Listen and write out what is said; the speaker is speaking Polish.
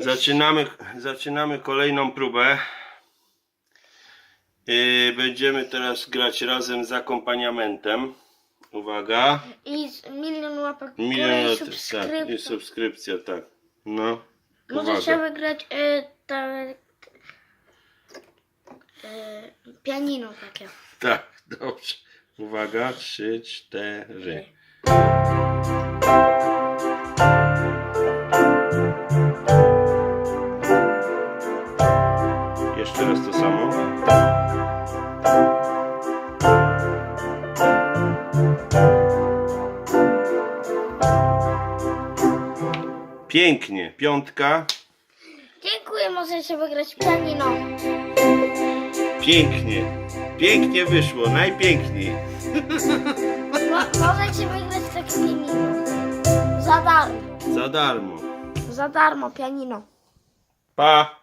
Zaczynamy, zaczynamy kolejną próbę. Yy, będziemy teraz grać razem z akompaniamentem. Uwaga. I z milion łapek w Milion górę i lat- tak, i subskrypcja. subskrypcja, tak. No. Możecie Uwaga. wygrać y, te, y, pianino takie. Tak, dobrze. Uwaga, trzy, cztery. Jeszcze raz to samo. Pięknie, piątka. Dziękuję, możecie wygrać pianino. Pięknie, pięknie wyszło, najpiękniej. Mo, możecie wygrać takie pianino. Za darmo. Za darmo. Za darmo pianino. Pa!